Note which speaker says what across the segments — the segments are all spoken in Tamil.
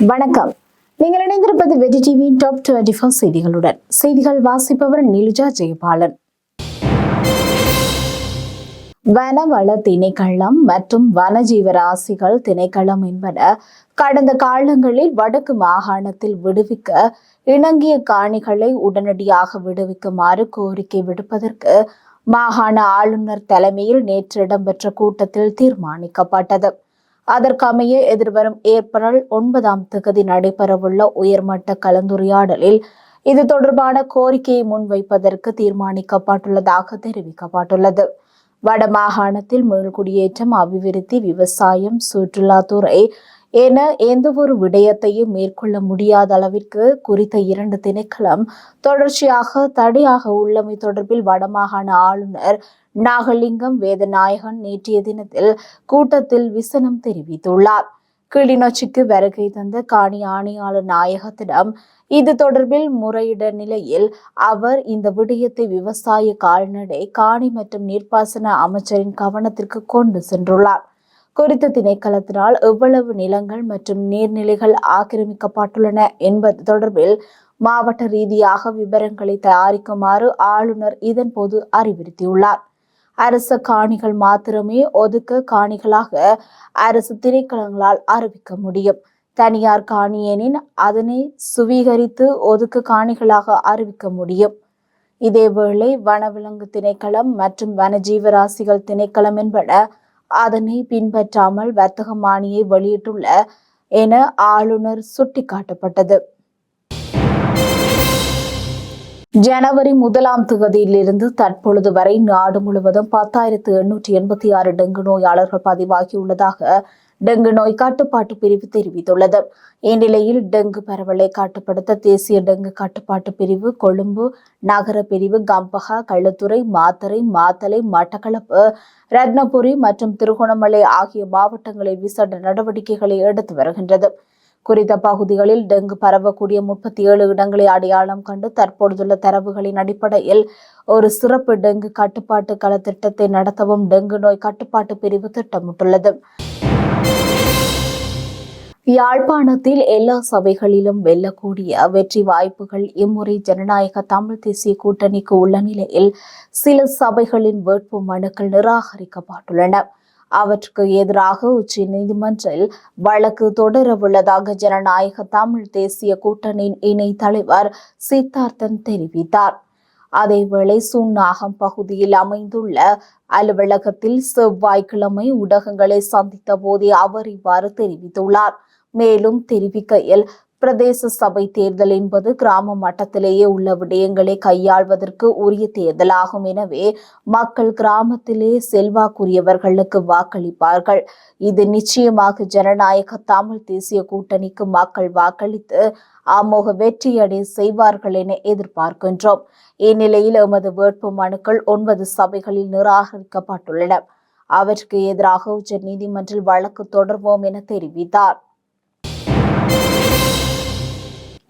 Speaker 1: வணக்கம். நீங்கள் இணைந்திருப்பது வெஜி டிவியின் டாப் டுவெண்டி ஃபோர் செய்திகளுடன். செய்திகள் வாசிப்பவர் நிலுஜா ஜெயபாலன். வனவள திணைக்களம் மற்றும் வனஜீவராசிகள் திணைக்களம் என்பன கடந்த காலங்களில் வடக்கு மாகாணத்தில் விடுவிக்க இணங்கிய காணிகளை உடனடியாக விடுவிக்குமாறு கோரிக்கை விடுப்பதற்கு மாகாண ஆளுநர் தலைமையில் நேற்று இடம்பெற்ற கூட்டத்தில் தீர்மானிக்கப்பட்டது. அதற்கமைய எதிர்வரும் ஏப்ரல் ஒன்பதாம் தேதி நடைபெறவுள்ள உயர்மட்ட கலந்துரையாடலில் இது தொடர்பான கோரிக்கையை முன்வைப்பதற்கு தீர்மானிக்கப்பட்டுள்ளதாக தெரிவிக்கப்பட்டுள்ளது. வடமாகாணத்தில் மீள்குடியேற்றம் அபிவிருத்தி விவசாயம் சுற்றுலாத்துறை என எந்த ஒரு விடயத்தையும் மேற்கொள்ள முடியாத அளவிற்கு குறித்த இரண்டு திணைக்களம் தொடர்ச்சியாக தடையாக உள்ளமை தொடர்பில் வடமாகாண ஆளுநர் நாகலிங்கம் வேதநாயகன் நேற்றைய தினத்தில் கூட்டத்தில் விசனம் தெரிவித்துள்ளார். கிளிநொச்சிக்கு வருகை தந்த காணி ஆணையாளர் நாயகத்திடம் இது தொடர்பில் முறையிட நிலையில் அவர் இந்த விடயத்தை விவசாய கால்நடை காணி மற்றும் நீர்ப்பாசன அமைச்சரின் கவனத்திற்கு கொண்டு சென்றுள்ளார். குறித்த திணைக்களத்தினால் எவ்வளவு நிலங்கள் மற்றும் நீர்நிலைகள் ஆக்கிரமிக்கப்பட்டுள்ளன என்பது தொடர்பில் மாவட்ட ரீதியாக விவரங்களை தயாரிக்குமாறு ஆளுநர் இதன்போது அறிவுறுத்தியுள்ளார். அரச காணிகள் மாத்திரமே ஒதுக்க காணிகளாக அரசு திணைக்களங்களால் அறிவிக்க முடியும். தனியார் காணியெனின் அதனை சுவீகரித்து ஒதுக்க காணிகளாக அறிவிக்க முடியும். இதேவேளை வனவிலங்கு திணைக்களம் மற்றும் வனஜீவராசிகள் திணைக்களம் என்பன அதனை பின்பற்றாமல் வர்த்தக மானியை வெளியிட்டுள்ள என ஆளுநர் சுட்டிக்காட்டப்பட்டது. ஜனவரி முதலாம் தேதியிலிருந்து தற்பொழுது வரை நாடு முழுவதும் பத்தாயிரத்து எண்ணூற்றி எண்பத்தி ஆறு டெங்கு நோயாளர்கள் பதிவாகியுள்ளதாக டெங்கு நோய் கட்டுப்பாட்டு பிரிவு தெரிவித்துள்ளது. இந்நிலையில் டெங்கு பரவலை கட்டுப்படுத்த தேசிய டெங்கு கட்டுப்பாட்டு பிரிவு கொழும்பு நகர பிரிவு கம்பஹா கள்ளத்துறை மாத்தறை மாத்தலை மட்டக்களப்பு ரத்னபுரி மற்றும் திருகோணமலை ஆகிய மாவட்டங்களில் விசேட நடவடிக்கைகளை எடுத்து வருகின்றது. குறித்த பகுதிகளில் டெங்கு பரவக்கூடிய முப்பத்தி ஏழு இடங்களை அடையாளம் கண்டு தற்பொழுதுள்ள தரவுகளின் அடிப்படையில் ஒரு சிறப்பு டெங்கு கட்டுப்பாட்டு கள திட்டத்தை நடத்தவும் டெங்கு நோய் கட்டுப்பாட்டு பிரிவு திட்டமிட்டுள்ளது. யாழ்ப்பாணத்தில் எல்லா சபைகளிலும் வெல்லக்கூடிய வெற்றி வாய்ப்புகள் இம்முறை ஜனநாயக தமிழ் தேசிய கூட்டணிக்கு உள்ள நிலையில் சில சபைகளின் வேட்பு மனுக்கள் நிராகரிக்கப்பட்டுள்ளன. அவற்றுக்கு எதிராக உச்ச நீதிமன்றில் வழக்கு தொடரவுள்ளதாக ஜனநாயக தமிழ் தேசிய கூட்டணியின் இணை தலைவர் சித்தார்த்தன் தெரிவித்தார். அதேவேளை சுன்னாகம் பகுதியில் அமைந்துள்ள அலுவலகத்தில் செவ்வாய்க்கிழமை ஊடகங்களை சந்தித்த போதே அவர் இவ்வாறு தெரிவித்துள்ளார். மேலும் தெரிவிக்கையில் பிரதேச சபை தேர்தல் என்பது கிராம மட்டத்திலேயே உள்ள விடயங்களை கையாள்வதற்கு உரிய தேர்தலாகும். எனவே மக்கள் கிராமத்திலே செல்வாக்குரியவர்களுக்கு வாக்களிப்பார்கள். இது நிச்சயமாக ஜனநாயக தமிழ் தேசிய கூட்டணிக்கு மக்கள் வாக்களித்து அமோக வெற்றியடை செய்வார்கள் என எதிர்பார்க்கின்றோம். இந்நிலையில் எமது வேட்பு மனுக்கள் ஒன்பது சபைகளில் நிராகரிக்கப்பட்டுள்ளன. அவருக்கு எதிராக உச்ச நீதிமன்றில் வழக்கு தொடர்வோம் என தெரிவித்தார்.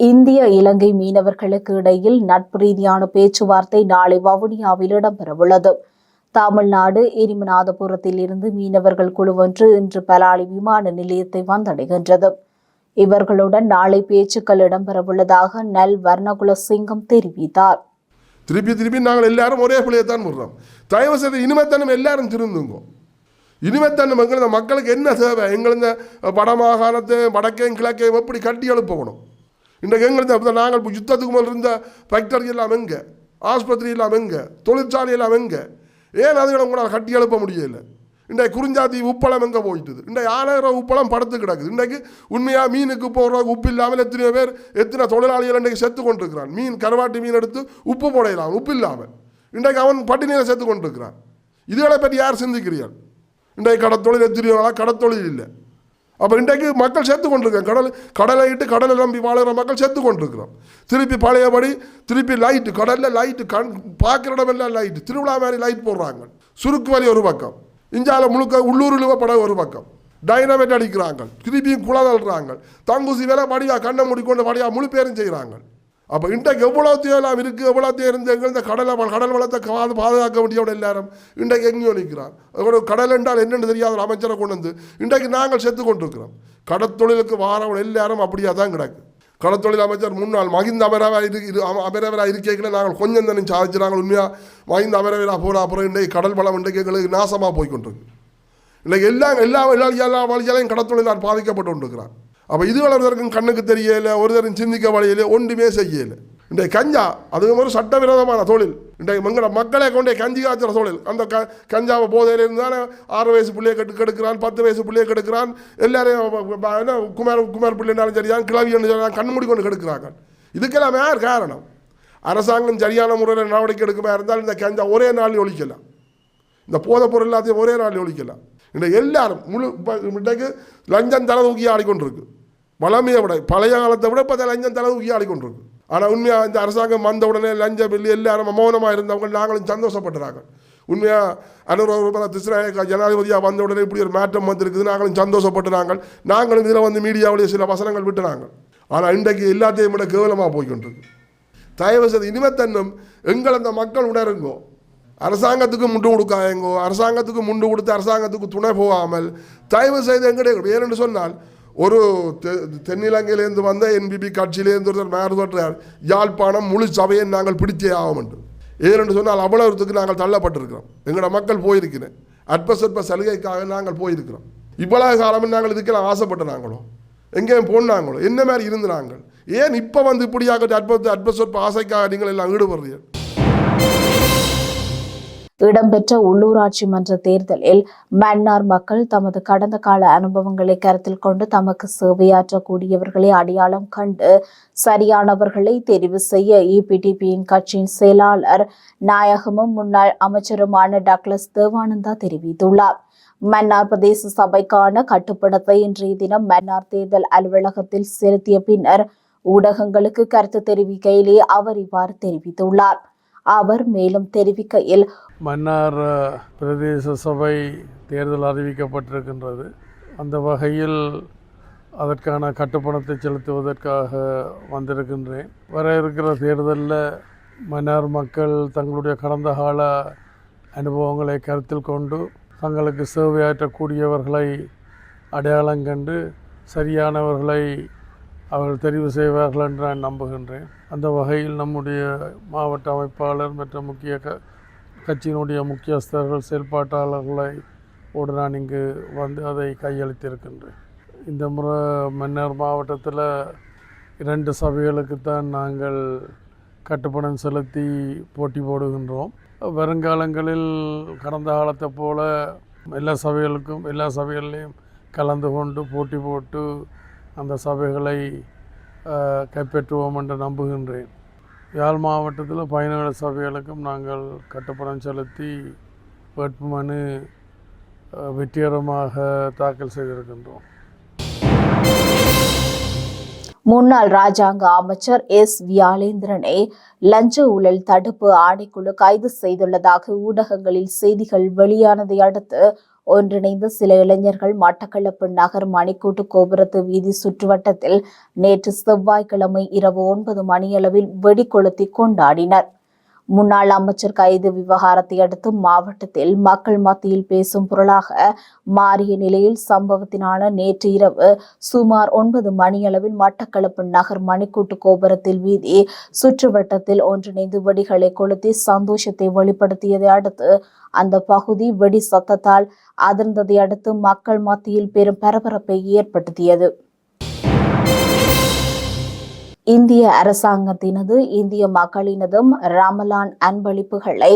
Speaker 1: இந்திய இலங்கை மீனவர்களுக்கு இடையில் நட்பு ரீதியான பேச்சுவார்த்தை நாளை வவுனியாவில் இடம்பெறவுள்ளது. தமிழ்நாடு எரிமநாதபுரத்தில் இருந்து மீனவர்கள் குழு ஒன்று இன்று பலாலி விமான நிலையத்தை வந்தடைகின்றது. இவர்களுடன் நாளை பேச்சுக்கள் இடம்பெறவுள்ளதாக நல் வர்ணகுல சிங்கம் தெரிவித்தார்.
Speaker 2: திருப்பி திருப்பி நாங்கள் எல்லாரும் ஒரே பிள்ளையத்தான் தான் தயவு செய்து இனிமேத்தனம் எல்லாரும் திருந்துங்கோ. இனிமேத்தனம் எங்கள் மக்களுக்கு என்ன தேவை? எங்களுங்க இந்த வடமாகாணத்தை வடக்கையும் கிழக்கையும் எப்படி கட்டி எழுப்பணும்? இன்றைக்கு எங்களுக்கு அப்போ நாங்கள் இப்போ யுத்தத்துக்கு மேல் இருந்த ஃபேக்டரி எல்லாம் எங்கே? ஆஸ்பத்திரி எல்லாம் எங்கே? தொழிற்சாலை எல்லாம் எங்கே? ஏன் அதுகளை உங்களால் கட்டி எழுப்ப முடியல? இன்றைக்கு குறிஞ்சாத்தி உப்பளம் எங்கே போயிட்டுது? இன்றைக்கு ஆறாயிரம் உப்பளம் படுத்து கிடக்குது. இன்றைக்கு உண்மையாக மீனுக்கு போகிற உப்பு இல்லாமல் எத்தனையோ பேர் எத்தனை தொழிலாளிகள் இன்றைக்கு செத்து கொண்டிருக்கிறான். மீன் கருவாட்டி மீன் எடுத்து உப்பு போடையலாம் உப்பு இல்லாமல். இன்றைக்கு அவன் பட்டினியில் செத்து கொண்டிருக்கிறான். இதுகளை பற்றி யார் சிந்திக்கிறீர்கள்? இன்றைக்கு கடத்தொழில் எத்தனையோ கடத்தொழில் இல்லை. அப்போ இன்றைக்கு மக்கள் செத்து கொண்டிருக்காங்க கடல் கடலை இட்டு கடலை நம்பி வாழ்கிற மக்கள் செத்து கொண்டிருக்கிறோம். திருப்பி பழையபடி திருப்பி லைட்டு கடலில் லைட்டு கண் பார்க்குற இடமெல்லாம் லைட்டு திருவிழா மாதிரி லைட் போடுறாங்க. சுருக்கு வரி ஒரு பக்கம் இஞ்சால முழுக்க உள்ளூரில் படம் ஒரு பக்கம். டைனமேட் அடிக்கிறாங்க திருப்பியும் குளம் தள்ளுறாங்க தங்குசி வேலை வடியா கண்ணை மூடிக்கொண்டு வடியா முழு பேரும் செய்கிறாங்க அப்போ இன்றைக்கு எவ்வளோத்தையோ எல்லாம் இருக்குது எவ்வளோத்தையோ இருந்து எங்கே இந்த கடலை கடல் வளத்தை காது பாதுகாக்க வேண்டியவட எல்லாரும் இன்றைக்கு எங்கேயோ நிற்கிறான் ஒரு கடல் என்றால் என்னென்னு தெரியாத ஒரு அமைச்சரை கொண்டு வந்து இன்றைக்கு நாங்கள் செத்து கொண்டிருக்கிறோம் கடத்தொழிலுக்கு வாரவன் எல்லாரும் அப்படியே தான் கிடக்கு கடத்தொழில் அமைச்சர் முன்னாள் மகிந்த அமரவா இரு இரு அம- அமரவரா இருக்கைகளை நாங்கள் கொஞ்சம் தானே சாதிச்சு நாங்கள் உண்மையாக மகிந்த அமரவரா போகிற அப்புறம் இன்றைக்கு கடல் வளம் இன்றைக்கு எங்களுக்கு நாசமாக போய்கொண்டிருக்கு இல்லை எல்லாம் எல்லா எல்லா எல்லா வழியாலையும் கடத்தொழிலால் பாதிக்கப்பட்டு கொண்டிருக்கிறான் அப்போ இது வளர்வதற்கும் கண்ணுக்கு தெரியலை ஒருத்தரும் சிந்திக்க வழியில ஒன்றுமே செய்யலை. இன்றைக்கு கஞ்சா அதுவும் ஒரு சட்டவிரோதமான தொழில். இன்றைக்கு மங்கள மக்களை கொண்டே கஞ்சி காய்ச்சுற தொழில். அந்த க கஞ்சாவை போதையில் இருந்தாலும் ஆறு வயசு பிள்ளையை கெட்டு கெடுக்கிறான் பத்து வயசு பிள்ளையை கெடுக்கிறான். எல்லாரையும் என்ன குமார் குமார் பிள்ளைனாலும் சரியா கிளவி சரியா கண் மூடி கொண்டு கெடுக்கிறாங்க இதுக்கெல்லாம் யார் காரணம்? அரசாங்கம் சரியான முறையில் நடவடிக்கை எடுக்குமா இருந்தால் இந்த கஞ்சா ஒரே நாளில் ஒழிக்கலாம். இந்த போதைப் பொருள் எல்லாத்தையும் ஒரே நாளில் ஒழிக்கலாம். இன்றைக்கு எல்லாரும் முழு இன்றைக்கு லஞ்சம் தலை தூக்கி ஆடிக்கொண்டிருக்கு. வளமையை விட பழைய காலத்தை விட இப்போ லஞ்சம் தலை தூக்கி ஆடிக்கொண்டிருக்கு ஆனால் உண்மையாக இந்த அரசாங்கம் வந்த உடனே லஞ்சம் இல்லை எல்லாரும் மௌனமாக இருந்தவங்க நாங்களும் சந்தோஷப்படுறாங்க உண்மையாக அனுரூப திஸ்ராயக்கா ஜனாதிபதியாக வந்த உடனே இப்படி ஒரு மாற்றம் வந்திருக்குது நாங்களும் சந்தோஷப்பட்டுறாங்க நாங்களும் இதில் வந்து மீடியாவுடைய சில வசனங்கள் விட்டுறாங்க ஆனால் இன்றைக்கு எல்லாத்தையும் விட கேவலமாக போய்கொண்டிருக்கு. தயவு செய்து இனிமத்தன்னும் எங்கள் அந்த மக்கள் உணருங்கோ. அரசாங்கத்துக்கு முண்டு கொடுக்காயங்கோ அரசாங்கத்துக்கு முண்டு கொடுத்து அரசாங்கத்துக்கு துணை போகாமல் தயவு செய்து எங்கடைய ஏனென்று சொன்னால் ஒரு தெ- தென்னிலங்கையிலேருந்து வந்த என்பிபி கட்சியிலேருந்து ஒருத்தர் மேயர் தொட்டார் யாழ்ப்பாணம் முழு சபையை நாங்கள் பிடிச்சே ஆகும் என்று. ஏனென்று சொன்னால் அவ்வளவுத்துக்கு நாங்கள் தள்ளப்பட்டிருக்கிறோம். எங்களோட மக்கள் போயிருக்கிறேன். அற்ப சொற்ப சலுகைக்காக நாங்கள் போயிருக்கிறோம். இவ்வளவு காலமும் நாங்கள் இதுக்கெல்லாம் ஆசைப்பட்ட நாங்களோ? எங்கேயும் போனாங்களோ? என்ன மாதிரி இருந்து நாங்கள்? ஏன் இப்போ வந்து இப்படியாக அற்ப அற்ப சொற்ப ஆசைக்காக நீங்கள் எல்லாம் ஈடுபடுறீர்கள்?
Speaker 1: இடம்பெற்ற உள்ளூராட்சி மன்ற தேர்தலில் மன்னார் மக்கள் தமது கடந்த கால அனுபவங்களை கருத்தில் கொண்டு தமக்கு சேவையாற்றக்கூடியவர்களை அடையாளம் கண்டு சரியானவர்களை தெரிவு செய்ய இபிடிபியின் கட்சியின் செயலாளர் நாயகமும் முன்னாள் அமைச்சருமான டக்ளஸ் தேவானந்தா தெரிவித்துள்ளார். மன்னார் பிரதேச சபைக்கான கட்டுப்படத்தை இன்றைய தினம் மன்னார் தேர்தல் அலுவலகத்தில் செலுத்திய பின்னர் ஊடகங்களுக்கு கருத்து தெரிவிக்கையிலே அவர் இவ்வாறு தெரிவித்துள்ளார். அவர் மேலும் தெரிவிக்கையில்
Speaker 3: மன்னார் பிரதேச சபை தேர்தல் அறிவிக்கப்பட்டிருக்கின்றது. அந்த வகையில் அதற்கான கட்டுப்பணத்தை செலுத்துவதற்காக வந்திருக்கின்றேன். வர இருக்கிற தேர்தலில் மன்னார் மக்கள் தங்களுடைய கடந்த கால அனுபவங்களை கருத்தில் கொண்டு தங்களுக்கு சேவையாற்றக்கூடியவர்களை அடையாளம் கண்டு சரியானவர்களை அவர்கள் தெரிவு செய்வார்கள் என்று நான் நம்புகின்றேன். அந்த வகையில் நம்முடைய மாவட்ட அமைப்பாளர் மற்ற முக்கிய க கட்சியினுடைய முக்கியஸ்தர்கள் செயல்பாட்டாளர்களை ஓடு நான் இங்கு வந்து அதை கையளித்திருக்கின்றேன். இந்த முறை மன்னார் மாவட்டத்தில் இரண்டு சபைகளுக்குத்தான் நாங்கள் கட்டுப்பணம் செலுத்தி போட்டி போடுகின்றோம். வருங்காலங்களில் கடந்த காலத்தை போல எல்லா சபைகளுக்கும் எல்லா சபைகள்லையும் கலந்து கொண்டு போட்டி போட்டு அந்த சபைகளை கைப்பற்றுவோம் என்று நம்புகின்றேன். யாழ் மாவட்டத்தில் பயனாளர் சபைகளுக்கும் நாங்கள் கட்டுப்பணம் செலுத்தி வேட்புமனு வெற்றிகரமாக தாக்கல் செய்திருக்கின்றோம்.
Speaker 1: முன்னாள் ராஜாங்க அமைச்சர் எஸ். வியாலேந்திரனை லஞ்ச ஊழல் தடுப்பு ஆணைக்குழு கைது செய்துள்ளதாக ஊடகங்களில் செய்திகள் வெளியானதை அடுத்து ஒன்றிணைந்த சில இளைஞர்கள் மட்டக்களப்பு நகர் மணிக்கூட்டு கோபுரத்து வீதி சுற்றுவட்டத்தில் நேற்று செவ்வாய்க்கிழமை இரவு ஒன்பது மணியளவில் வெடிக்கொளுத்தி கொண்டாடினர். முன்னாள் அமைச்சர் கைது விவகாரத்தை அடுத்து மாவட்டத்தில் மக்கள் மத்தியில் பேசும் பொருளாக மாறிய நிலையில் சம்பவத்தினான நேற்று இரவு சுமார் ஒன்பது மணியளவில் மட்டக்களப்பு நகர் மணிக்கூட்டு கோபுரத்தில் வீதி சுற்றுவட்டத்தில் ஒன்றிணைந்து வெடிகளை கொளுத்தி சந்தோஷத்தை வெளிப்படுத்தியதை அடுத்து அந்த பகுதி வெடி சத்தத்தால் அதிர்ந்ததை அடுத்து மக்கள் மத்தியில் பெரும் பரபரப்பை ஏற்படுத்தியது. இந்திய அரசாங்கத்தினது இந்திய மக்களினதும் ரமலான் அன்பளிப்புகளை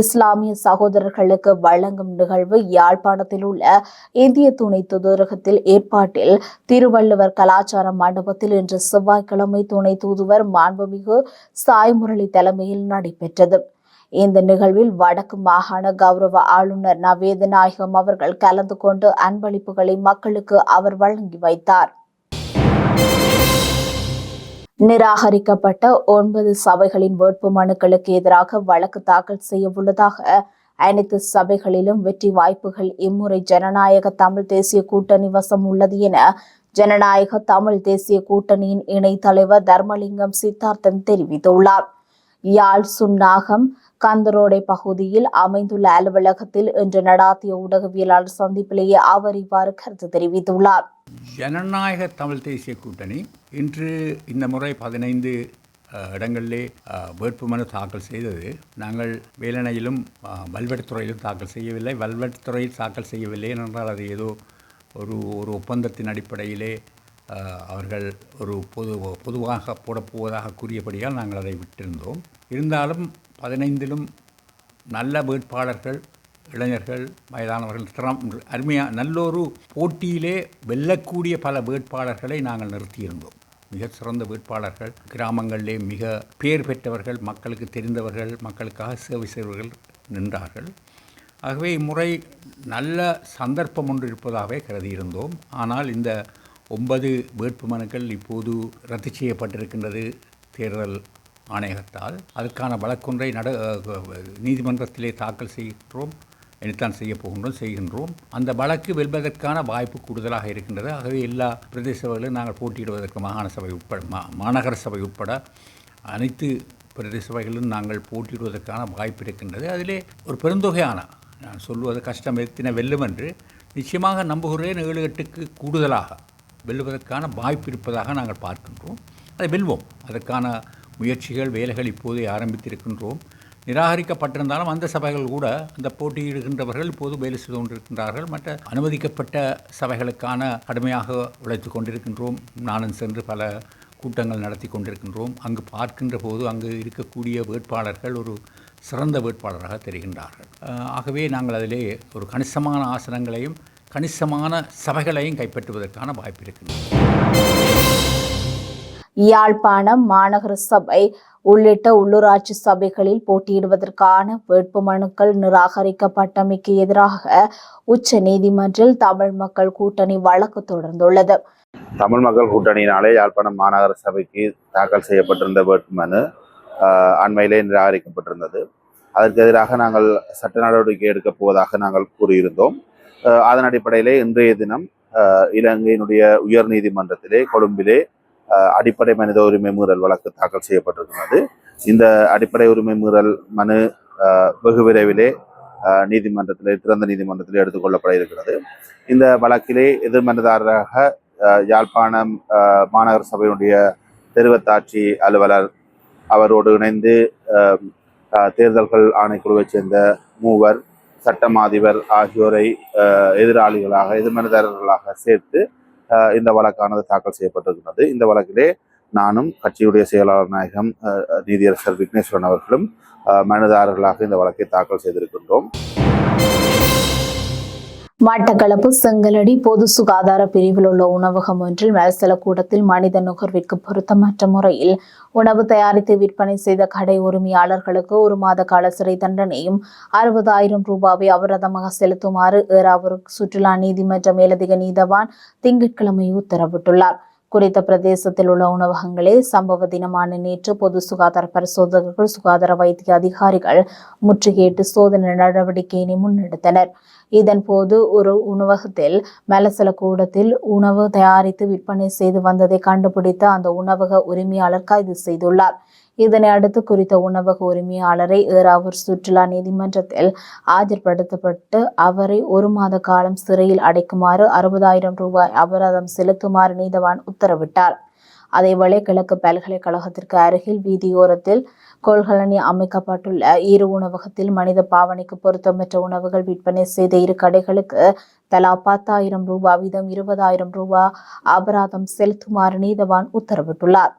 Speaker 1: இஸ்லாமிய சகோதரர்களுக்கு வழங்கும் நிகழ்வு யாழ்ப்பாணத்தில் உள்ள இந்திய துணை தூதரகத்தில் ஏற்பாட்டில் திருவள்ளுவர் கலாச்சார மண்டபத்தில் இன்று செவ்வாய்க்கிழமை துணை தூதுவர் மாண்புமிகு சாய்முரளி தலைமையில் நடைபெற்றது. இந்த நிகழ்வில் வடக்கு மாகாண கௌரவ ஆளுநர் நவேத நாயகம் அவர்கள் கலந்து கொண்டு அன்பளிப்புகளை மக்களுக்கு அவர் வழங்கி வைத்தார். நிராகரிக்கப்பட்ட ஒன்பது சபைகளின் வேட்பு மனுக்களுக்கு எதிராக வழக்கு தாக்கல் செய்ய உள்ளதாக அனைத்து சபைகளிலும் வெற்றி வாய்ப்புகள். இம்முறை ஜனநாயக தமிழ் தேசிய கூட்டணி வசம் உள்ளது என ஜனநாயக தமிழ் தேசிய கூட்டணியின் இணைத் தலைவர் தர்மலிங்கம் சித்தார்த்தன் தெரிவித்துள்ளார். யாழ் சுன்னாகம் கந்தரோடை பகுதியில் அமைந்துள்ள அலுவலகத்தில் இன்று நடாத்திய ஊடகவியலாளர் சந்திப்பிலேயே அவர் இவ்வாறு கருத்து தெரிவித்துள்ளார்.
Speaker 4: ஜனநாயக தமிழ் தேசிய கூட்டணி இன்று இந்த முறை பதினைந்து இடங்களிலே வேட்புமனு தாக்கல் செய்தது. நாங்கள் வேலணையிலும் அஹ், வல்வெட்டுத்துறையிலும் தாக்கல் செய்யவில்லை. வல்வெட்டுத்துறையில் தாக்கல் செய்யவில்லை என்றால் அது ஏதோ ஒரு ஒரு ஒப்பந்தத்தின் அடிப்படையிலே அவர்கள் ஒரு பொது பொதுவாக போடப்போவதாக கூறியபடியால் நாங்கள் அதை விட்டிருந்தோம். இருந்தாலும் பதினைந்திலும் நல்ல வேட்பாளர்கள் இளைஞர்கள் வயதானவர்கள் திறம் அருமையாக நல்லொரு போட்டியிலே வெல்லக்கூடிய பல வேட்பாளர்களை நாங்கள் நிறுத்தியிருந்தோம். மிக சிறந்த வேட்பாளர்கள் கிராமங்களிலே மிக பேர் பெற்றவர்கள் மக்களுக்கு தெரிந்தவர்கள் மக்களுக்காக சேவை செய்வர்கள் நின்றார்கள். ஆகவே இம்முறை நல்ல சந்தர்ப்பம் ஒன்று இருப்பதாகவே கருதியிருந்தோம். ஆனால் இந்த ஒன்பது வேட்புமனுக்கள் இப்போது ரத்து செய்யப்பட்டிருக்கின்றது. தேர்தல் ஆணையகத்தால் அதற்கான வழக்கொன்றை நட நீதிமன்றத்திலே தாக்கல் செய்கின்றோம் இனித்தான் செய்ய போகின்றோம் செய்கின்றோம். அந்த வழக்கு வெல்வதற்கான வாய்ப்பு கூடுதலாக இருக்கின்றது. ஆகவே எல்லா பிரதேச சபைகளிலும் நாங்கள் போட்டியிடுவதற்கு மாகாண சபை உட்பட மா மாநகர சபை உட்பட அனைத்து பிரதேச சபைகளிலும் நாங்கள் போட்டியிடுவதற்கான வாய்ப்பு இருக்கின்றது. அதிலே ஒரு பெருந்தொகையான நான் சொல்வது கஷ்டம் எத்தின வெல்லும் என்று நிச்சயமாக நம்புகிறேன் ஏழு எட்டுக்கு கூடுதலாக வெல்லுவதற்கான வாய்ப்பு இருப்பதாக நாங்கள் பார்க்கின்றோம். அதை வெல்வோம். அதற்கான முயற்சிகள் வேலைகள் இப்போதே ஆரம்பித்திருக்கின்றோம். நிராகரிக்கப்பட்டிருந்தாலும் அந்த சபைகள் கூட அந்த போட்டியிடுகின்றவர்கள் இப்போது வேலை செய்து கொண்டிருக்கின்றார்கள். மற்ற அனுமதிக்கப்பட்ட சபைகளுக்கான கடுமையாக உழைத்து கொண்டிருக்கின்றோம். நானும் சென்று பல கூட்டங்கள் நடத்தி கொண்டிருக்கின்றோம். அங்கு பார்க்கின்ற போது அங்கு இருக்கக்கூடிய வேட்பாளர்கள் ஒரு சிறந்த வேட்பாளராக தெரிகின்றார்கள். ஆகவே நாங்கள் அதிலே ஒரு கணிசமான ஆசனங்களையும் கணிசமான சபைகளையும் கைப்பற்றுவதற்கான வாய்ப்பு இருக்கின்றது.
Speaker 1: யாழ்ப்பாணம் மாநகர சபை உள்ளிட்ட உள்ளூராட்சி சபைகளில் போட்டியிடுவதற்கான வேட்புமனுக்கள் நிராகரிக்கப்பட்டமைக்கு எதிராக உச்ச நீதிமன்றில் தமிழ் மக்கள் கூட்டணி வழக்கு தொடர்ந்துள்ளது.
Speaker 5: தமிழ் மக்கள் கூட்டணியினாலே யாழ்ப்பாணம் மாநகர சபைக்கு தாக்கல் செய்யப்பட்டிருந்த வேட்புமனு அண்மையிலே நிராகரிக்கப்பட்டிருந்தது. அதற்கு எதிராக நாங்கள் சட்ட நடவடிக்கை எடுக்கப் போவதாக நாங்கள் கூறியிருந்தோம். அதன் அடிப்படையிலே இன்றைய தினம் இலங்கையினுடைய உயர் நீதிமன்றத்திலே கொழும்பிலே அடிப்படை மனித உரிமை மீறல் வழக்கு தாக்கல் செய்யப்பட்டிருக்கிறது. இந்த அடிப்படை உரிமை மீறல் மனு வெகு விரைவிலே நீதிமன்றத்தில் திறந்த நீதிமன்றத்தில் எடுத்துக்கொள்ளப்பட இருக்கிறது. இந்த வழக்கிலே எதிர்மனதாரராக யாழ்ப்பாணம் மாநகர சபையினுடைய தெருவத்தாட்சி அலுவலர் அவரோடு இணைந்து தேர்தல்கள் ஆணைக்குழுவைச் சேர்ந்த மூவர் சட்டமாதிபர் ஆகியோரை எதிராளிகளாக எதிர்மனதாரர்களாக சேர்த்து இந்த வழக்கானது தாக்கல் செய்யப்பட்டிருக்கிறது. இந்த வழக்கிலே நானும் கட்சியுடைய செயலாளர் நாயகம் நீதியரசர் விக்னேஸ்வரன் அவர்களும் மனுதாரர்களாக இந்த வழக்கை தாக்கல் செய்திருக்கின்றோம்.
Speaker 1: மட்டக்களப்பு செங்கலடி பொது சுகாதார பிரிவில் உள்ள உணவகம் ஒன்றில் மேல்சல கூடத்தில் மனித நுகர்விற்கு பொருத்தமற்ற முறையில் உணவு தயாரித்து விற்பனை செய்த கடை உரிமையாளர்களுக்கு ஒரு மாத கால சிறை தண்டனையும் அறுபதாயிரம் ரூபாவை அபராதமாக செலுத்துமாறு ஏறாவூர் சுற்றுலா நீதிமன்ற மேலதிக நீதவான் திங்கட்கிழமை உத்தரவிட்டுள்ளார். குறித்த பிரதேசத்தில் உள்ள உணவகங்களில் சம்பவ தினமான நேற்று பொது சுகாதார பரிசோதகர்கள் சுகாதார வைத்திய அதிகாரிகள் முற்றுகையிட்டு சோதனை நடவடிக்கையினை முன்னெடுத்தனர். இதன்போது ஒரு உணவகத்தில் மலசல கூடத்தில் உணவு தயாரித்து விற்பனை செய்து வந்ததை கண்டுபிடித்த அந்த உணவக உரிமையாளர் கைது செய்துள்ளார். இதனை அடுத்து குறித்த உணவக உரிமையாளரை ஏறாவூர் சுற்றுலா நீதிமன்றத்தில் ஆஜர்படுத்தப்பட்டு அவரை ஒரு மாத காலம் சிறையில் அடைக்குமாறு அறுபதாயிரம் ரூபாய் அபராதம் செலுத்துமாறு நீதவான் உத்தரவிட்டார். அதேவேளை கிழக்கு பல்கலைக்கழகத்திற்கு அருகில் வீதியோரத்தில் கொள்கலனி அமைக்கப்பட்டுள்ள இரு உணவகத்தில் மனித பாவனைக்கு பொருத்தமற்ற உணவுகள் விற்பனை செய்த இரு கடைகளுக்கு தலா பத்தாயிரம் ரூபாய் வீதம் இருபதாயிரம் ரூபாய் அபராதம் செலுத்துமாறு நீதவான் உத்தரவிட்டுள்ளார்.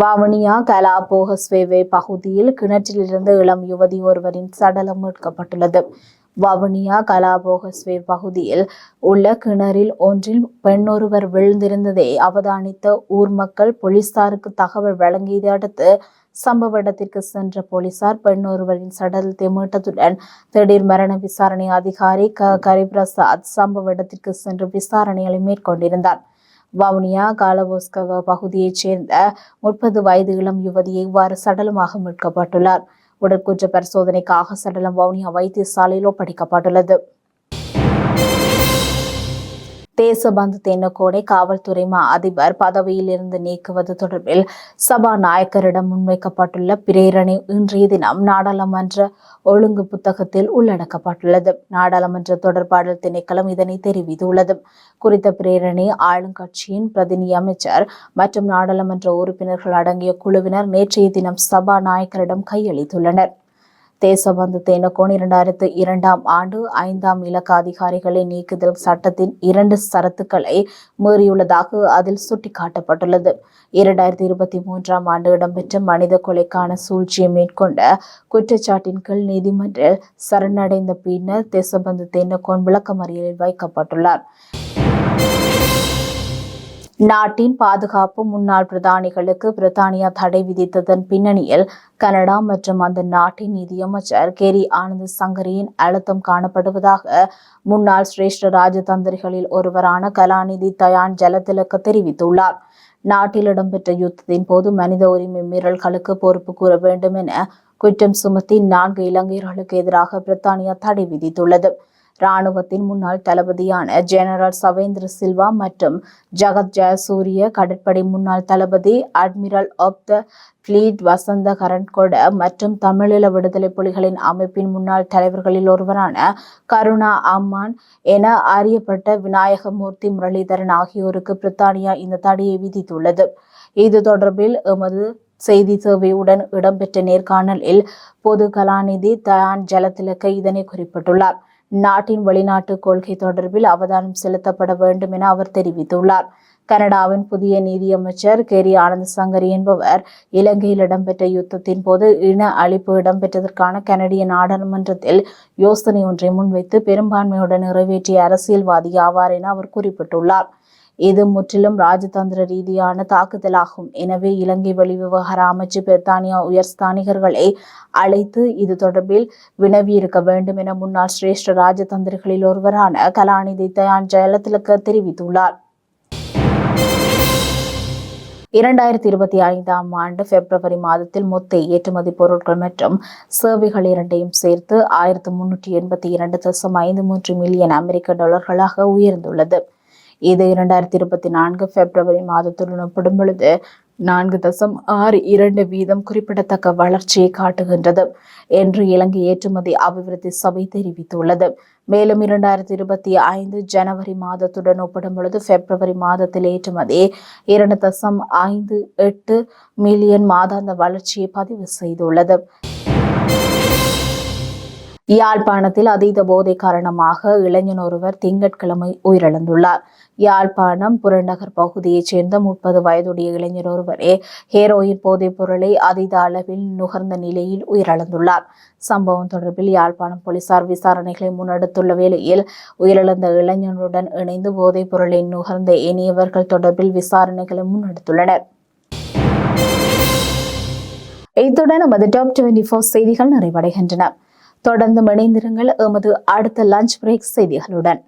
Speaker 1: வவுனியா கலாபோக ஸ்வேவே பகுதியில் கிணற்றிலிருந்து இளம் யுவதி ஒருவரின் சடலம் மீட்கப்பட்டுள்ளது. வவுனியா கலாபோக ஸ்வே பகுதியில் உள்ள கிணறில் ஒன்றில் பெண்ணொருவர் விழுந்திருந்ததை அவதானித்த ஊர் மக்கள் போலீசாருக்கு தகவல் வழங்கியதை அடுத்து சம்பவ இடத்திற்கு சென்ற போலீசார் பெண்ணொருவரின் சடலத்தை மீட்டதுடன் திடீர் மரண விசாரணை அதிகாரி க கரிபிரசாத் சம்பவ இடத்திற்கு சென்று விசாரணைகளை மேற்கொண்டிருந்தார். வவுனியா காலவோஸ்கவ பகுதியைச் சேர்ந்த முப்பது வயது இளம் யுவதி இவ்வாறு சடலமாக மீட்கப்பட்டுள்ளார். உடற்குற்ற பரிசோதனைக்காக சடலம் வவுனியா வைத்தியசாலையில் ஒப்படைக்கப்பட்டுள்ளது. தேசபந்து தென்னக்கோடை காவல்துறை மா அதிபர் பதவியிலிருந்து நீக்குவது தொடர்பில் சபாநாயகரிடம் முன்வைக்கப்பட்டுள்ள பிரேரணை இன்றைய தினம் நாடாளுமன்ற ஒழுங்கு புத்தகத்தில் உள்ளடக்கப்பட்டுள்ளது. நாடாளுமன்ற தொடர்பாடல் திணைக்களம் இதனை தெரிவித்துள்ளது. குறித்த பிரேரணை ஆளுங்கட்சியின் பிரதிநிதி அமைச்சர் மற்றும் நாடாளுமன்ற உறுப்பினர்கள் அடங்கிய குழுவினர் நேற்றைய தினம் சபாநாயகரிடம் கையளித்துள்ளனர். தேசபந்து தேனகோன் இரண்டாயிரத்து இரண்டாம் ஆண்டு ஐந்தாம் இலக்க அதிகாரிகளை நீக்குதல் சட்டத்தின் இரண்டு சரத்துக்களை மீறியுள்ளதாக அதில் சுட்டிக்காட்டப்பட்டுள்ளது. இரண்டாயிரத்தி இருபத்தி மூன்றாம் ஆண்டு இடம்பெற்ற மனித கொலைக்கான சூழ்ச்சியை மேற்கொண்ட குற்றச்சாட்டின் கீழ் நீதிமன்றில் சரணடைந்த பின்னர் தேசபந்து தேனகோன் விளக்கமறியலில் வைக்கப்பட்டுள்ளார். நாட்டின் பாதுகாப்பு முன்னாள் பிரதானிகளுக்கு பிரித்தானியா தடை விதித்ததன் பின்னணியில் கனடா மற்றும் அந்த நாட்டின் நிதியமைச்சர் கேரி ஆனந்த் சங்கரியின் அழுத்தம் காணப்படுவதாக முன்னாள் சிரேஷ்ட ராஜதந்திரிகளில் ஒருவரான கலாநிதி தயான் ஜலதிலக்க தெரிவித்துள்ளார். நாட்டில் இடம்பெற்ற யுத்தத்தின் போது மனித உரிமை மீறல்களுக்கு பொறுப்பு கூற வேண்டும் என குற்றம் சுமத்தி நான்கு இலங்கையர்களுக்கு எதிராக பிரித்தானியா தடை விதித்துள்ளது. ராணுவத்தின் முன்னாள் தளபதியான ஜெனரல் சவேந்திர சில்வா மற்றும் ஜகத் ஜெயசூரிய கடற்படை முன்னாள் தளபதி admiral of the fleet Wasantha Karannagoda மற்றும் தமிழீழ விடுதலை புலிகளின் அமைப்பின் முன்னாள் தலைவர்களில் ஒருவரான கருணா அம்மான் என அறியப்பட்ட விநாயகமூர்த்தி முரளிதரன் ஆகியோருக்கு பிரித்தானியா இந்த தடையை விதித்துள்ளது. இது தொடர்பில் எமது செய்தி சேவையுடன் இடம்பெற்ற நேர்காணலில் பொது கலாநிதி தயான் ஜலத்திலக்க இதனை குறிப்பிட்டுள்ளார். நாட்டின் வெளிநாட்டு கொள்கை தொடர்பில் அவதானம் செலுத்தப்பட வேண்டும் என அவர் தெரிவித்துள்ளார். கனடாவின் புதிய நீதியமைச்சர் கெரி ஆனந்த் சங்கரி என்பவர் இலங்கையில் இடம்பெற்ற யுத்தத்தின் போது இன அழிப்பு இடம்பெற்றதற்கான கனடிய நாடாளுமன்றத்தில் யோசனை ஒன்றை முன்வைத்து பெரும்பான்மையுடன் நிறைவேற்றிய அரசியல்வாதி ஆவார் என அவர் குறிப்பிட்டுள்ளார். இது முற்றிலும் ராஜதந்திர ரீதியான தாக்குதலாகும். எனவே இலங்கை வெளிவிவகார அமைச்சு பிரித்தானியா உயர்ஸ்தானிகர்களை அழைத்து இது தொடர்பில் வினவியிருக்க வேண்டும் என முன்னாள் சிரேஷ்ட ராஜதந்திரிகளில் ஒருவரான கலாநிதி தயான் ஜெயலலிதா தெரிவித்துள்ளார். இரண்டாயிரத்தி இருபத்தி ஐந்தாம் ஆண்டு பிப்ரவரி மாதத்தில் மொத்த ஏற்றுமதி பொருட்கள் மற்றும் சேவைகள் இரண்டையும் சேர்த்து ஆயிரத்து முன்னூற்றி எண்பத்தி இரண்டு தசம் ஐந்து மூன்று மில்லியன் அமெரிக்க டாலர்களாக உயர்ந்துள்ளது. இது இரண்டாயிரத்தி இருபத்தி நான்கு பிப்ரவரி மாதத்துடன் ஒப்பிடும் பொழுது நான்கு தசம் ஆறு இரண்டு வீதம் குறிப்பிடத்தக்க வளர்ச்சியை காட்டுகின்றது என்று இலங்கை ஏற்றுமதி அபிவிருத்தி சபை தெரிவித்துள்ளது. மேலும் இரண்டாயிரத்தி இருபத்தி ஐந்து ஜனவரி மாதத்துடன் ஒப்பிடும் பொழுது பிப்ரவரி மாதத்தில் ஏற்றுமதி இரண்டு தசம் ஐந்து எட்டு மில்லியன் மாதாந்த வளர்ச்சியை பதிவு செய்துள்ளது. யாழ்ப்பாணத்தில் அதீத போதை காரணமாக இளைஞன் ஒருவர் திங்கட்கிழமை உயிரிழந்துள்ளார். யாழ்ப்பாணம் புறநகர் பகுதியைச் சேர்ந்த முப்பது வயதுடைய இளைஞர் ஒருவரே ஹேரோயின் போதைப் பொருளை அதீத அளவில் நுகர்ந்த நிலையில் உயிரிழந்துள்ளார். சம்பவம் தொடர்பில் யாழ்ப்பாணம் போலீசார் விசாரணைகளை முன்னெடுத்துள்ள வேளையில் உயிரிழந்த இளைஞனுடன் இணைந்து போதைப் பொருளை நுகர்ந்த இனியவர்கள் தொடர்பில் விசாரணைகளை முன்னெடுத்துள்ளனர். இத்துடன் நமது டாப் டுவெண்டி ஃபோர் செய்திகள் நிறைவடைகின்றன. தொடர்ந்து இணைந்திருங்கள் எமது அடுத்த லஞ்ச் பிரேக் செய்திகளுடன்.